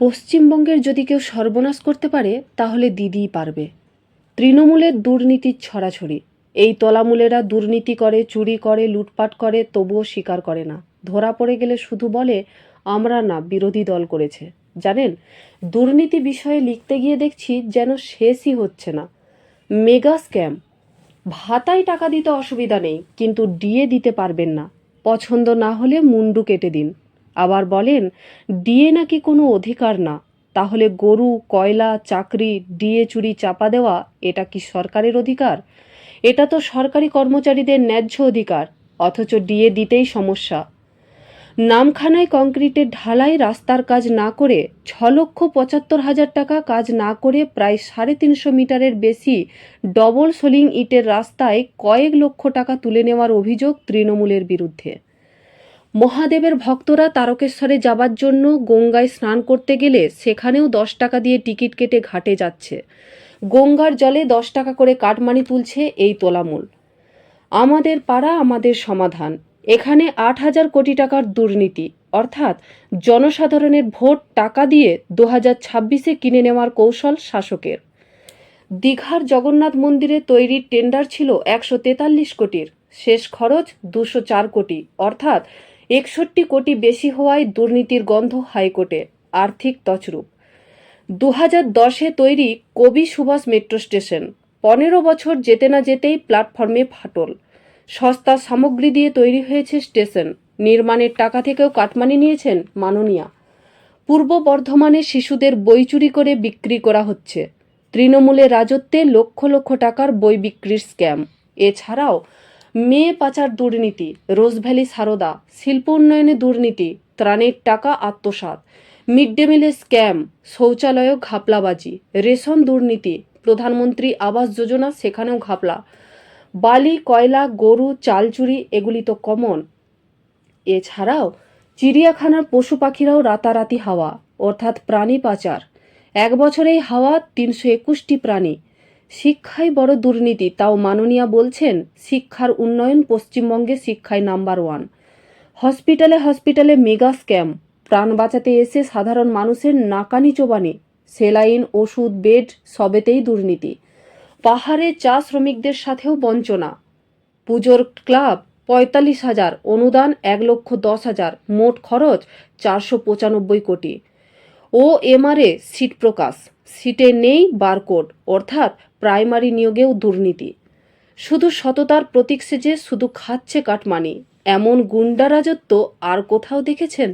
পশ্চিমবঙ্গের যদি কেউ সর্বনাশ করতে পারে, তাহলে দিদিই পারবে। তৃণমূলের দুর্নীতির ছড়াছড়ি। এই তলামূলেরা দুর্নীতি করে, চুরি করে, লুটপাট করে, তবুও স্বীকার করে না। ধরা পড়ে গেলে শুধু বলে, আমরা না, বিরোধী দল করেছে। জানেন? দুর্নীতি বিষয়ে লিখতে গিয়ে দেখছি যেন শেষই হচ্ছে না। Mega scam. ভাতায় টাকা দিতে অসুবিধা নেই, কিন্তু ডিএ দিতে পারবেন না। পছন্দ না হলে মুন্ডু কেটে দিন। আবার বলেন, ডিএ নাকি কোনো অধিকার না? তাহলে গরু, কয়লা, চাকরি, ডিএ চুরি চাপা দেওয়া, এটা কি সরকারের অধিকার? এটা তো সরকারি কর্মচারীদের ন্যায্য অধিকার, অথচ ডিএ দিতেই সমস্যা। নামখানায় কংক্রিটের ঢালাই রাস্তার কাজ না করে ছ লক্ষ পঁচাত্তর হাজার টাকা কাজ না করে প্রায় সাড়ে তিনশো মিটারের বেশি ডবল সোলিং ইটের রাস্তায় কয়েক লক্ষ টাকা তুলে নেওয়ার অভিযোগ তৃণমূলের বিরুদ্ধে। মহাদেবের ভক্তরা তারকেশ্বরে যাবার জন্য গঙ্গায় স্নান করতে গেলে সেখানেও দশ টাকা দিয়ে টিকিট কেটে ঘাটে যাচ্ছে। গঙ্গার জলে দশ টাকা করে কাটমানি তুলছে এই তোলামূল। আমাদের পাড়া, আমাদের সমাধান। এখানে আট হাজার কোটি টাকার দুর্নীতি। অর্থাৎ জনসাধারণের ভোট টাকা দিয়ে দু হাজার ছাব্বিশে কিনে নেওয়ার কৌশল শাসকের। দীঘার জগন্নাথ মন্দিরে তৈরির টেন্ডার ছিল একশো তেতাল্লিশ কোটির। শেষ খরচ দুশো চার কোটি। অর্থাৎ একষট্টি কোটি বেশি হওয়ায় দুর্নীতির গন্ধ হাইকোর্টে। আর্থিক তছরূপ। দু হাজার দশে তৈরি কবি সুভাষ মেট্রো স্টেশন। পনেরো বছর যেতে না যেতেই প্ল্যাটফর্মে ফাটল। সস্তা সামগ্রী দিয়ে তৈরি হয়েছে স্টেশন। নির্মাণের টাকা থেকেও কাটমানি নিয়েছেন মাননীয়া। পূর্ব বর্ধমানে শিশুদের বই চুরি করে বিক্রি করা হচ্ছে। তৃণমূলের রাজত্বে লক্ষ লক্ষ টাকার বই বিক্রির স্ক্যাম। এছাড়াও মেয়ে পাচার দুর্নীতি, রোজভ্যালি সারদা শিল্প উন্নয়নে দুর্নীতি, ত্রাণের টাকা আত্মসাৎ, মিড ডে মিলের স্ক্যাম শৌচালয় ঘাপলাবাজি, রেশন দুর্নীতি, প্রধানমন্ত্রী আবাস যোজনা সেখানেও ঘাপলা, বালি, কয়লা, গরু চাল চুরি এগুলি তো কমন। এছাড়াও চিড়িয়াখানার পশু পাখিরাও রাতারাতি হাওয়া, অর্থাৎ প্রাণী পাচার। এক বছরেই হাওয়া তিনশো একুশটি প্রাণী শিক্ষায় বড় দুর্নীতি, তাও মাননীয়া বলছেন, শিক্ষার উন্নয়ন পশ্চিমবঙ্গে শিক্ষায় নাম্বার ওয়ান। হসপিটালে হসপিটালে মেগা স্ক্যাম, প্রাণ বাঁচাতে এসে সাধারণ মানুষের নাকানি চোবানি, সেলাইন, ওষুধ, বেড, সবেতেই দুর্নীতি। পাহাড়ে চা শ্রমিকদের সাথেও বঞ্চনা। পুজোর ক্লাব, পঁয়তাল্লিশ হাজার, অনুদান এক লক্ষ দশ হাজার, মোট খরচ চারশো পঁচানব্বই কোটি। ও এমআরএ সিট প্রকাশ, সিটে নেই বারকোড, অর্থাৎ প্রাইমারি নিয়োগেও দুর্নীতি। শুধু সততার প্রতীক সেজে শুধু খাচ্ছে কাটমানি, এমন গুন্ডা রাজত্ব আর কোথাও দেখেছেন?